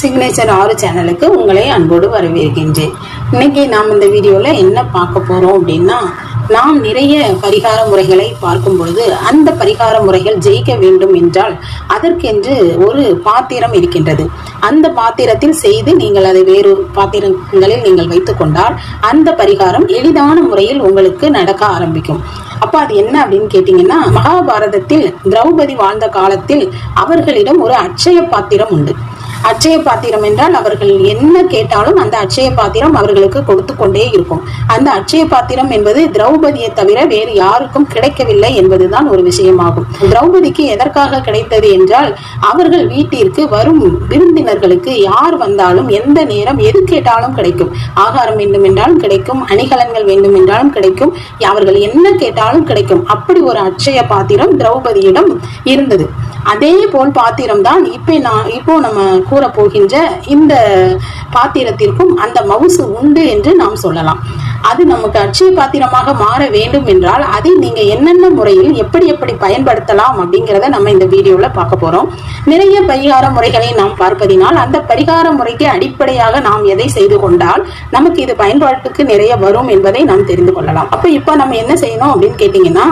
Signature ஆறு சேனலுக்கு உங்களை அன்போடு வரவேற்கின்றேன். இன்னைக்கு நாம் இந்த வீடியோவில் என்ன பார்க்க போகிறோம் அப்படின்னா நாம் நிறைய பரிகார முறைகளை பார்க்கும் பொழுது அந்த பரிகார முறைகள் ஜெயிக்க வேண்டும் என்றால் அதற்கென்று ஒரு பாத்திரம் இருக்கின்றது. அந்த பாத்திரத்தில் செய்து நீங்கள் அதை வேறு பாத்திரங்களில் நீங்கள் வைத்துக்கொண்டால் அந்த பரிகாரம் எளிதான முறையில் உங்களுக்கு நடக்க ஆரம்பிக்கும். அப்ப அது என்ன அப்படின்னு கேட்டீங்கன்னா மகாபாரதத்தில் திரௌபதி வாழ்ந்த காலத்தில் அவர்களிடம் ஒரு அட்சய பாத்திரம் உண்டு. அச்சய பாத்திரம் என்றால் அவர்கள் என்ன கேட்டாலும் அந்த அட்சய பாத்திரம் அவர்களுக்கு கொடுத்து கொண்டே இருக்கும். அந்த அட்சய பாத்திரம் என்பது திரௌபதியை தவிர வேறு யாருக்கும் கிடைக்கவில்லை என்பதுதான் ஒரு விஷயமாகும். திரௌபதிக்கு எதற்காக கிடைத்தது என்றால் அவர்கள் வீட்டிற்கு வரும் விருந்தினர்களுக்கு யார் வந்தாலும் எந்த நேரம் எது கேட்டாலும் கிடைக்கும். ஆகாரம் வேண்டும் என்றாலும் கிடைக்கும் அணிகலன்கள் வேண்டும் என்றாலும் கிடைக்கும் அவர்கள் என்ன கேட்டாலும் கிடைக்கும். அப்படி ஒரு அட்சய பாத்திரம் திரௌபதியிடம் இருந்தது. அதே போல் பாத்திரம் தான் இப்போ நான் இப்போ நம்ம கூற போகின்ற இந்த பாத்திரத்திற்கும் அந்த மவுசு உண்டு என்று நாம் சொல்லலாம். அது நமக்கு அட்சய பாத்திரமாக மாற வேண்டும் என்றால் அதை நீங்க என்னென்ன முறையில் எப்படி எப்படி பயன்படுத்தலாம் அப்படிங்கிறத நம்ம இந்த வீடியோல பார்க்க போறோம். நிறைய பரிகார முறைகளை நாம் பார்ப்பதினால் அந்த பரிகார முறைக்கு அடிப்படையாக நாம் எதை செய்து கொண்டால் நமக்கு இது பயன்பாட்டுக்கு நிறைய வரும் என்பதை நாம் தெரிந்து கொள்ளலாம். அப்ப இப்ப நம்ம என்ன செய்யணும் அப்படின்னு கேட்டீங்கன்னா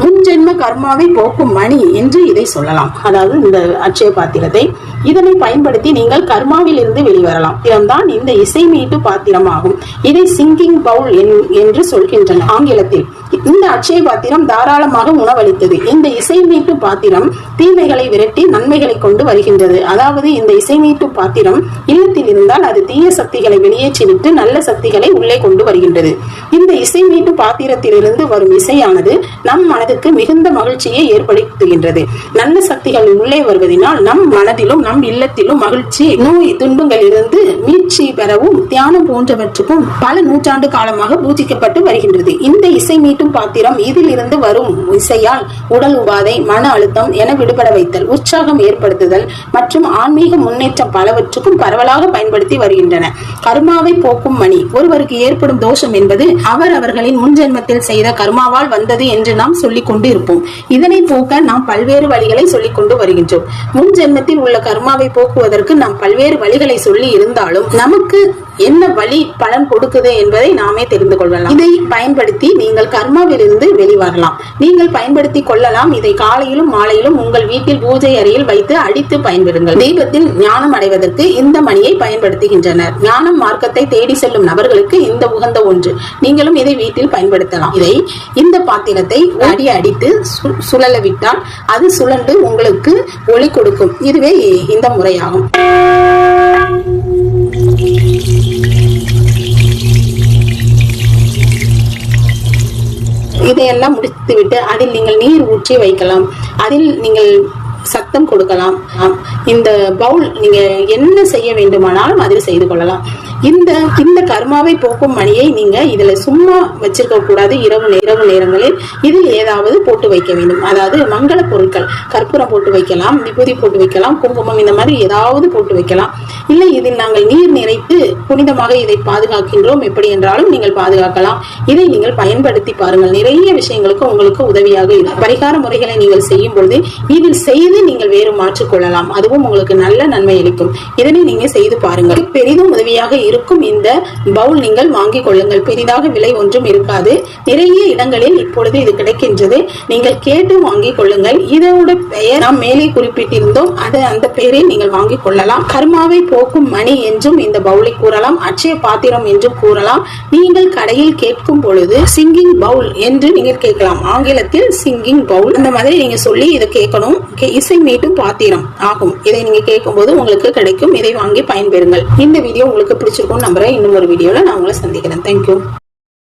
முன்ஜென்ம கர்மாவை போக்கும் மணி என்று இதை சொல்லலாம். அதாவது இந்த அட்சய பாத்திரத்தை. இதனை பயன்படுத்தி நீங்கள் கர்மாவில் இருந்து வெளிவரலாம். இதுதான் இந்த இசை மீட்டு பாத்திரமாகும். இதை சிங்கிங் பவுல் என்று சொல்கின்றன ஆங்கிலத்தில். இந்த அட்சய பாத்திரம் தாராளமாக உணவளித்தது. இந்த இசை மீட்டு பாத்திரம் தீமைகளை விரட்டி நன்மைகளை கொண்டு வருகின்றது. அதாவது இந்த இசை மீட்டு பாத்திரம் இல்லத்தில் இருந்தால் அது தீய சக்திகளை வெளியேற்றிவிட்டு நல்ல சக்திகளை உள்ளே கொண்டு வருகின்றது. இந்த இசை மீட்டு பாத்திரத்திலிருந்து வரும் இசையானது நம் மனதுக்கு மிகுந்த மகிழ்ச்சியை ஏற்படுத்துகின்றது. நல்ல சக்திகள் உள்ளே வருவதனால் நம் மனதிலும் நம் இல்லத்திலும் மகிழ்ச்சி நோய் துன்பங்கள் இருந்து மீட்சி பெறவும் தியானம் போன்றவற்றுக்கும் பல நூற்றாண்டு காலமாக பூஜிக்கப்பட்டு வருகின்றது. இந்த இசை மீட்டும் பாத்திரம் இதில் இருந்து வரும் இசையால் உடல் உபாதை மன அழுத்தம் என விடுபட வைத்தல் உற்சாகம் ஏற்படுத்துதல் மற்றும் ஆன்மீக முன்னேற்றம் பலவற்றுக்கும் பரவலாக பயன்படுத்தி வருகின்றன. கர்மாவை போக்கும் மணி. ஒருவருக்கு ஏற்படும் தோஷம் என்பது அவர் அவர்களின் முன்ஜென்மத்தில் செய்த கர்மாவால் வந்தது என்று நாம் சொல்லிக் கொண்டு இருப்போம் இதனை போக்க நாம் பல்வேறு வழிகளை சொல்லிக் கொண்டு வருகின்றோம். முன் ஜென்மத்தில் உள்ள கர்மாவை போக்குவதற்கு நாம் பல்வேறு வழிகளை சொல்லி இருந்தாலும் நமக்கு என்ன வழி பலன் கொடுக்குது என்பதை நாமே தெரிந்து கொள்ளலாம். இதை பயன்படுத்தி நீங்கள் கர்மாவிலிருந்து வெளிவரலாம். நீங்கள் பயன்படுத்தி கொள்ளலாம். இதை காலையிலும் மாலையிலும் உங்கள் வீட்டில் பூஜை அறையில் வைத்து அடித்து பயன்பெறுங்கள். தெய்வத்தில் ஞானம் அடைவதற்கு இந்த மணியை பயன்படுத்துகின்றனர். ஞானம் மார்க்கத்தை தேடி செல்லும் நபர்களுக்கு இந்த உகந்த ஒன்று. நீங்களும் இதை வீட்டில் பயன்படுத்தலாம். இதை இந்த பாத்திரத்தை அடி அடித்து சுழல விட்டால் அது சுழன்று உங்களுக்கு ஒளி கொடுக்கும். இதுவே இந்த முறையாகும். இதையெல்லாம் முடித்துவிட்டு அதில் நீங்கள் நீர் ஊற்றி வைக்கலாம். அதில் நீங்கள் சத்தம் கொடுக்கலாம். இந்த பவுல் நீங்க என்ன செய்ய வேண்டுமானாலும் அதில் செய்து கொள்ளலாம். இந்த இந்த கர்மாவை போக்கும் மணியை நீங்க இதுல சும்மா வச்சிருக்க கூடாது. இரவு இரவு நேரங்களில் இதில் ஏதாவது போட்டு வைக்க வேண்டும். அதாவது மங்கள பொருட்கள் கற்பூரம் போட்டு வைக்கலாம் விபூதி போட்டு வைக்கலாம் குங்குமம் இந்த மாதிரி ஏதாவது போட்டு வைக்கலாம். இல்லை இதில் நாங்கள் நீர் புனிதமாக இதை பாதுகாக்கின்றோம். எப்படி என்றாலும் நீங்கள் பாதுகாக்கலாம். இதை நீங்கள் பயன்படுத்தி பாருங்கள். நிறைய விஷயங்களுக்கு உங்களுக்கு உதவியாக இருக்கும். பரிகார முறைகளை நீங்கள் செய்யும் பொழுது இதில் செய்து நீங்கள் வேறு மாற்றிக்கொள்ளலாம் அதுவும் உங்களுக்கு நல்ல நன்மை அளிக்கும். இதனை நீங்க செய்து பாருங்கள். பெரிதும் உதவியாக இருக்கும். இந்த பவுல் நீங்கள் வாங்கிக் கொள்ளுங்கள். பெரிதாக விலை ஒன்றும் இருக்காது. நிறைய இடங்களில் இப்பொழுது இது கிடைக்கின்றது. நீங்கள் கேட்டு வாங்கிக் கொள்ளுங்கள். இதோட பெயர் நாம் மேலே குறிப்பிட்டிருந்தோம். அது அந்த பெயரை நீங்கள் வாங்கிக் கொள்ளலாம். கர்மாவை போக்கும் மணி என்றும் இந்த பவுலை கூறலாம். அச்சய பாத்திரம் என்று கூறலாம். நீங்கள் கடையில் கேட்கும் பொழுது சிங்கிங் பவுல் என்று நீங்கள் கேட்கலாம். ஆங்கிலத்தில் சிங்கிங் பவுல் அந்த மாதிரி நீங்க சொல்லி இதை கேட்கணும். இசை மீட்டும் பாத்திரம் ஆகும். இதை நீங்க கேட்கும் போது உங்களுக்கு கிடைக்கும். இதை வாங்கி பயன்பெறுங்கள். இந்த வீடியோ உங்களுக்கு பிடிச்சிருக்கும் நம்புறேன். இன்னும் ஒரு வீடியோல நான் உங்களை சந்திக்கிறேன். தேங்க்யூ